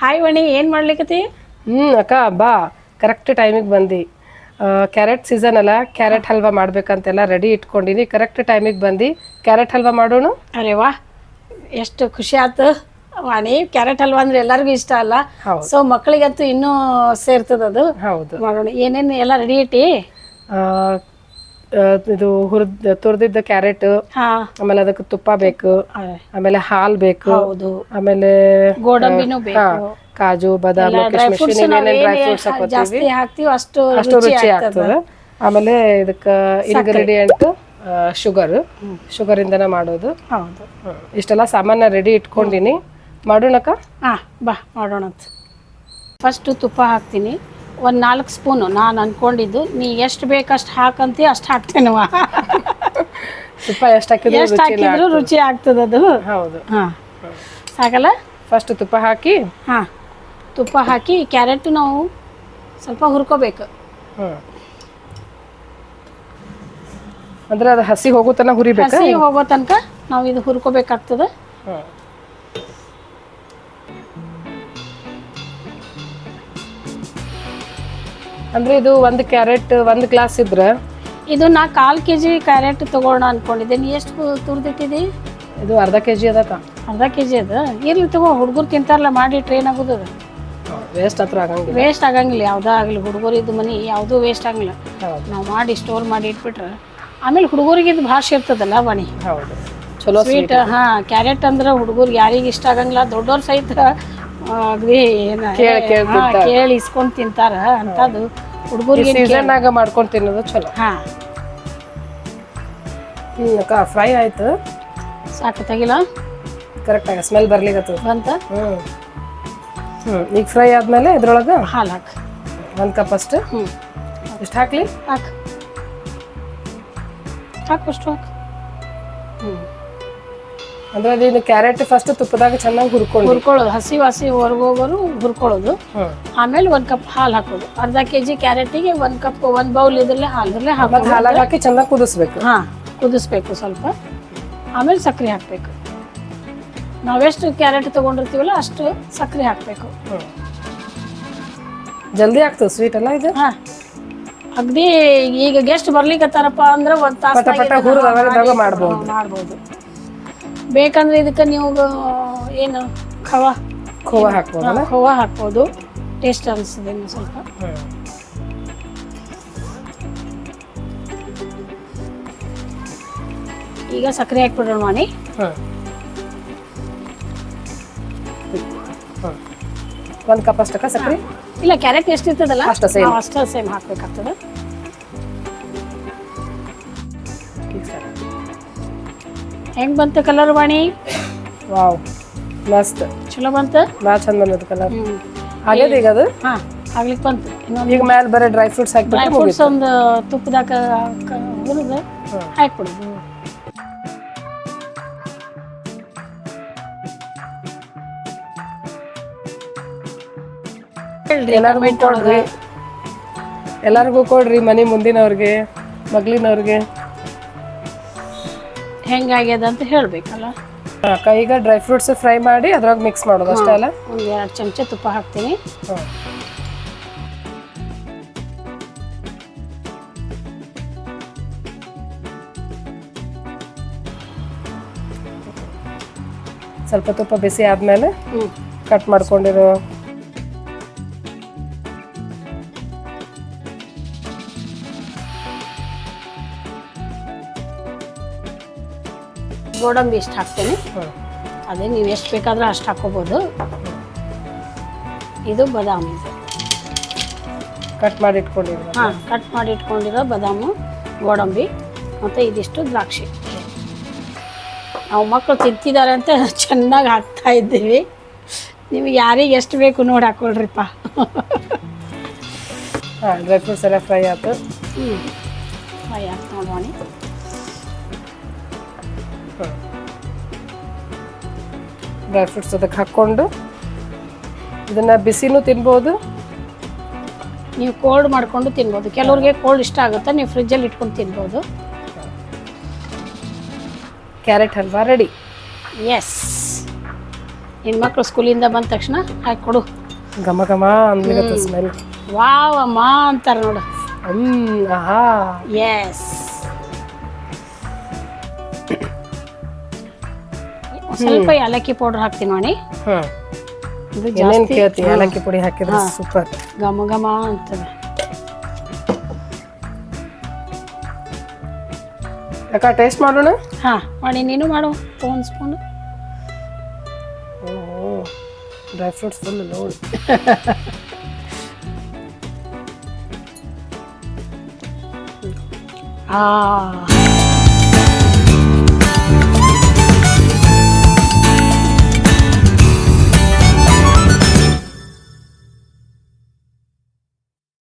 Hi ವಣಿ ಏನು ಮಾಡ್ಲಿಕ್ಕತಿ ಹ್ಞೂ ಅಕ್ಕ ಬಾ. ಕರೆಕ್ಟ್ ಟೈಮಿಗೆ ಬಂದು. ಕ್ಯಾರೆಟ್ ಸೀಸನ್ ಅಲ್ಲ ಕ್ಯಾರೆಟ್ ಹಲ್ವಾ ಮಾಡ್ಬೇಕಂತೆಲ್ಲ ರೆಡಿ ಇಟ್ಕೊಂಡಿನಿ. ಕರೆಕ್ಟ್ ಟೈಮಿಗೆ ಬಂದು. ಕ್ಯಾರೆಟ್ ಹಲ್ವಾ ಮಾಡೋಣ ಅರೆ ವಾ ಎಷ್ಟು ಖುಷಿ ಆಯ್ತು ವಾಣಿ ಕ್ಯಾರೆಟ್ ಹಲ್ವಾ ಅಂದ್ರೆ ಎಲ್ಲರಿಗೂ ಇಷ್ಟ ಅಲ್ಲ. ಸೊ ಮಕ್ಕಳಿಗಂತೂ ಇನ್ನೂ ಸೇರ್ತದ ಅದು. ಹೌದು. ಮಾಡೋಣ. ಏನೇನು ಎಲ್ಲ ರೆಡಿ ಇಟ್ಟಿ? ಇದು ಹುರಿದ ತುರಿದಿದ್ದ ಕ್ಯಾರೆಟ್ ಆಮೇಲೆ ಅದಕ್ಕೆ ತುಪ್ಪ ಬೇಕು ಆಮೇಲೆ ಹಾಲ್ ಬೇಕು ಆಮೇಲೆ ಗೋಡಂಬಿನೂ ಬೇಕು. ಕಾಜು ಬಾದಾಮಿ ಕಿಶ್ಮಿಶ್ ಡ್ರೈ ಫ್ರೂಟ್ಸ್ ಹಾಕೋತೀವಿ ಅಷ್ಟು ಅಷ್ಟು ರುಚಿ ಆಗ್ತದೆ. ಆಮೇಲೆ ಇದಕ್ಕ ಇಂಗ್ರೀಡಿಯೆಂಟ್ ಶುಗರ್ ಶುಗರ್ ಇಂದನ ಮಾಡೋದು. ಹೌದು. ಇಷ್ಟೆಲ್ಲ ಸಾಮಾನ್ಯ ರೆಡಿ ಇಟ್ಕೊಂಡಿನಿ. ಮಾಡೋಣಕ್ಕ? ಬಾ ಮಾಡೋಣ ಫಸ್ಟ್ ತುಪ್ಪ ಹಾಕ್ತೀನಿ. ಒಂದು ನಾಲ್ಕು ಸ್ಪೂನು. ನಾನು ಅನ್ಕೊಂಡಿದ್ದು ನೀ ಎಷ್ಟು ಬೇಕಷ್ಟು ಹಾಕಂತಿ ಅಷ್ಟು ಹಾಕ್ತೇನವ ತುಪ್ಪ ಎಷ್ಟು ಹಾಕಿದ್ರು ಎಷ್ಟು ಹಾಕಿದ್ರು ರುಚಿ ಆಗ್ತದೆ ಅದು. ಹೌದು. ಹಾಂ. ಸಾಕಲ್ಲ? ಫಸ್ಟ್ ತುಪ್ಪ ಹಾಕಿ. ಹಾಂ. ತುಪ್ಪ ಹಾಕಿ ಕ್ಯಾರೆಟ್ ನಾವು ಸ್ವಲ್ಪ ಹುರ್ಕೋಬೇಕು. ಅಂದ್ರೆ ಅದು ಹಸಿ ಹೋಗೋ ತನಕ ಹುರಿಬೇಕು ಹಸಿ ಹೋಗೋ ತನಕ ನಾವು ಇದು ಹುರ್ಕೋಬೇಕಾಗ್ತದೆ. ಅಂದ್ರೆ ಇದು ಒಂದು ಕ್ಯಾರೆಟ್ ಒಂದು ಗ್ಲಾಸ್ ಇದ್ರೆ? ಇದು ನಾ ಕಾಲು ಕೆ ಜಿ ಕ್ಯಾರೆಟ್ ತೊಗೊಳ್ಳೋಣ ಅನ್ಕೊಂಡಿದ್ದೆ ನೀ ಎಷ್ಟು ತುರ್ದಿಟ್ಟಿದಿ? ಇದು ಅರ್ಧ ಕೆ ಜಿ ಅದಕ್ಕ ಅರ್ಧ ಕೆ ಜಿ ಅದ? ಇರ್ಲಿ ತಗೋ ಹುಡುಗರು ತಿಂತಾರಲ್ಲ ಮಾಡಿ ಟ್ರೈನ್ ಆಗೋದು ಅದು. ವೇಸ್ಟ್ ಹತ್ರ ಆಗಂಗಿಲ್ಲ. ವೇಸ್ಟ್ ಆಗಂಗಿಲ್ಲ ಯಾವುದೋ ಆಗಲಿ. ಇದು ಮನಿ ಯಾವುದೂ ವೇಸ್ಟ್ ಆಗಂಗಿಲ್ಲ. ನಾವು ಮಾಡಿ ಸ್ಟೋರ್ ಮಾಡಿ ಇಟ್ಬಿಟ್ರೆ ಆಮೇಲೆ ಹುಡುಗರಿಗೆ ಇದು ಭಾಷೆ ಇರ್ತದಲ್ಲ ಬಣಿ ಹೌದು. ಚಲೋ ಸ್ವೀಟ್ ಹಾಂ ಕ್ಯಾರೆಟ್ ಅಂದ್ರೆ ಹುಡುಗರು ಯಾರಿಗೆ ಇಷ್ಟ ಆಗಂಗಿಲ್ಲ ದೊಡ್ಡವ್ರ ಸಹಿತ ಅಗದಿ ಏನ ಕೇಳ್- ಕೇಳ್ ಹಾ, ಕೇಳಿ ಇಸ್ಕೊಂಡ್ ತಿಂತಾರ ಅಂತದು. ಹುಡುಗರಿಗೆ ಸೀಸನ್ ಆಗ ಮಾಡ್ಕೊಂಡು ತಿನ್ನೋದು ಚಲೋ. ಹಾ. ಅಕ್ಕ ಫ್ರೈ ಆಯ್ತು. ಸಾಕು ತೆಗಿಲ? ಕರೆಕ್ಟ್ ಆಗ ಸ್ಮೆಲ್ ಬರ್ಲಿಕ್ಕೆ ಬಂತ? ಹ್ಮ್. ಹ್ಞೂ ಈಗ ಫ್ರೈ ಆದ್ಮೇಲೆ ಇದ್ರೊಳಗೆ ಹಾಲು ಹಾಕ್. ಒಂದು ಕಪ್ ಅಷ್ಟು. ಹ್ಞೂ ಎಷ್ಟು ಹಾಕ್ಲಿ? ಹಾಕು. ಹಾಕು ಅಷ್ಟು ಹಾಕು. ಹ್ಞೂ ಅಂದ್ರೆ ಅದೇನು ಕ್ಯಾರೆಟ್ ಫಸ್ಟ್ ತುಪ್ಪದಾಗ ಚೆನ್ನಾಗಿ ಹುರ್ಕೊಂಡು ಹುರ್ಕೊಳ್ಳೋದು. ಹಸಿ ವಾಸಿ ಹೊರಗೋಗೋರು ಹುರ್ಕೊಳ್ಳೋದು. ಆಮೇಲೆ ಒಂದು ಕಪ್ ಹಾಲು ಹಾಕೋದು. ಅರ್ಧ ಕೆ ಜಿ ಕ್ಯಾರೆಟಿಗೆ ಒಂದ್ ಕಪ್ ಒಂದ್ ಬೌಲ್ ಇದ್ರಲ್ಲೇ ಹಾಲದಲ್ಲೇ ಮತ್ತೆ ಹಾಕೋದು. ಹಾಲಾಗ ಹಾಕಿ ಚೆನ್ನಾಗಿ ಕುದಿಸ್ಬೇಕು. ಹಾ ಕುದಿಸ್ಬೇಕು ಸ್ವಲ್ಪ. ಆಮೇಲೆ ಸಕ್ಕರೆ ಹಾಕಬೇಕು. ನಾವೆಷ್ಟು ಕ್ಯಾರೆಟ್ ತಗೊಂಡಿರ್ತೀವಲ್ಲ ಅಷ್ಟು ಸಕ್ಕರೆ ಹಾಕಬೇಕು. ಜಲ್ದಿ ಆಗ್ತದೆ ಸ್ವೀಟ್ ಅಲ್ಲ ಇದು? ಹಾ. ಅಗ್ದಿ ಈಗ ಗೆಸ್ಟ್ ಬರ್ಲಿಕ್ಕತ್ತಾರಪ್ಪ ಅಂದ್ರೆ ಒಂದು ತಾಸು ಮಾಡ್ಬೋದು. ಬೇಕಂದ್ರೆ ಇದಕ್ಕೆ ನೀವು ಏನು ಖವಾ? ಖೋವಾ ಹಾಕ್ಬೋದಲ್ಲ? ಖೋವಾ ಹಾಕ್ಬೋದು. ಟೇಸ್ಟ್ ಅನಿಸ್ತದೆ ಇನ್ನು ಸ್ವಲ್ಪ. ಈಗ ಸಕ್ಕರೆ ಹಾಕ್ಬಿಡೋಣ ಮಾಡಿ ಒಂದು ಕಪ್ ಅಷ್ಟಕ್ಕ ಸಕ್ಕರೆ? ಇಲ್ಲ ಕ್ಯಾರೆಟ್ ಎಷ್ಟು ಇರ್ತದಲ್ಲ? ಅಷ್ಟ ಸೇಮ್ ಅಷ್ಟೇ ಸೇಮ್ ಹಾಕ್ಬೇಕಾಗ್ತದೆ. ಹೆಂಗ್ ಬಂತು ಕಲರ್ ವಾಣಿ? ವಾವ್ ಮಸ್ತ್ ಚಲೋ ಬಂತ? ಭಾಳ ಚಂದ ಬಂದದ ಕಲರ್ ಆಗ್ಯದ ಈಗ ಅದು? ಹಾ ಆಗ್ಲಿಕ್ಕೆ ಬಂತು. ಇನ್ನೊಂದು ಈಗ ಮೇಲೆ ಬರೀ ಡ್ರೈ ಫ್ರೂಟ್ಸ್ ಡ್ರೈ ಹಾಕ್ಬಿಟ್ಟು ಫ್ರೂಟ್ಸ್ ಒಂದು ತುಪ್ಪದಾಗ ಹುರಿದು ಹಾಕ್ಬಿಡುದು. ಹೇಳ್ರಿ ಎಲ್ಲರಿಗೂ ಕೊಡ್ರಿ. ಎಲ್ಲರಿಗೂ ಕೊಡ್ರಿ ಮನೆ ಮುಂದಿನವ್ರಿಗೆ ಮಗ್ಲಿನವ್ರಿಗೆ ಹೆಂಗಾಗ್ಯದ ಅಂತ ಹೇಳ್ಬೇಕಲ್ಲ. ಅಕ್ಕ ಈಗ ಡ್ರೈ ಫ್ರೂಟ್ಸ್ ಫ್ರೈ ಮಾಡಿ ಅದ್ರಾಗ ಮಿಕ್ಸ್ ಮಾಡೋದು ಅಷ್ಟೇ ಅಲ್ಲ? ಒಂದು ಎರಡು ಚಮಚ ತುಪ್ಪ ಹಾಕ್ತೀನಿ. ಸ್ವಲ್ಪ ತುಪ್ಪ ಬಿಸಿ ಆದಮೇಲೆ ಕಟ್ ಮಾಡ್ಕೊಂಡಿರೋ ಗೋಡಂಬಿ ಇಷ್ಟು ಹಾಕ್ತೀನಿ. ಅದೇ ನೀವು ಎಷ್ಟು ಬೇಕಾದರೂ ಅಷ್ಟು ಹಾಕೋಬೋದು ಇದು ಬಾದಾಮಿ. ಕಟ್ ಮಾಡಿ ಇಟ್ಕೊಂಡಿರೋ ಹಾಂ ಕಟ್ ಮಾಡಿ ಇಟ್ಕೊಂಡಿರೋ ಬಾದಾಮು ಗೋಡಂಬಿ ಮತ್ತು ಇದಿಷ್ಟು ದ್ರಾಕ್ಷಿ. ನಾವು ಮಕ್ಕಳು ತಿಂತಿದ್ದಾರೆ ಅಂತ ಚೆನ್ನಾಗಿ ಹಾಕ್ತಾ ಇದ್ದೀವಿ. ನಿಮಗೆ ಯಾರಿಗೆ ಎಷ್ಟು ಬೇಕು ನೋಡಿ ಹಾಕ್ಕೊಳ್ರಿಪ್ಪ. ಹಾಂ ಡ್ರೈ ಫ್ರೂಟ್ಸ್ ಎಲ್ಲ ಫ್ರೈ ಆಯ್ತು. ಹ್ಞೂ ಫ್ರೈ ಆಯ್ತು ನೋಡೋಣ ಡ್ರೈ ಫ್ರೂಟ್ಸ್ ಅದಕ್ಕೆ ಹಾಕ್ಕೊಂಡು ಇದನ್ನು ಬಿಸಿನೂ ತಿನ್ಬೋದು. ನೀವು ಕೋಲ್ಡ್ ಮಾಡಿಕೊಂಡು ತಿನ್ಬೋದು. ಕೆಲವ್ರಿಗೆ ಕೋಲ್ಡ್ ಇಷ್ಟ ಆಗುತ್ತೆ ನೀವು ಫ್ರಿಜ್ಜಲ್ಲಿ ಇಟ್ಕೊಂಡು ತಿನ್ಬೋದು. ಕ್ಯಾರೆಟ್ ಹಲ್ವಾ ರೆಡಿ ಎಸ್ ನಿನ್ನ ಮಕ್ಕಳು ಸ್ಕೂಲಿಂದ ಬಂದ ತಕ್ಷಣ ಹಾಕಿ ಕೊಡು. ಘಮ ಘಮ ಅಂದ್ಲಿಗತ್ತ ಸ್ಮೆಲ್ ವಾವ್ ಅಮ್ಮ ಅಂತಾರೆ ನೋಡು. ಹ್ಮ್ ಆಹಾ ಎಸ್ ಸ್ವಲ್ಪ ಏಲಕ್ಕಿ ಪೌಡರ್ ಹಾಕ್ತೀನಿ ನೋಡಿ. ಹ್ಮ್ ಇದು ಏನೇನ್ ಜಾಸ್ತಿ ಕೇಳ್ತಿ ಏಲಕ್ಕಿ ಪುಡಿ ಹಾಕಿದ್ರೆ ಸೂಪರ್. ಘಮ ಘಮ ಅಂತದೆ ಯಾಕ ಟೇಸ್ಟ್ ಮಾಡೋಣ? ಹಾ ಮಾಡಿ ನೀನು ಮಾಡು ಒಂದು spoon dry fruits full load ಆ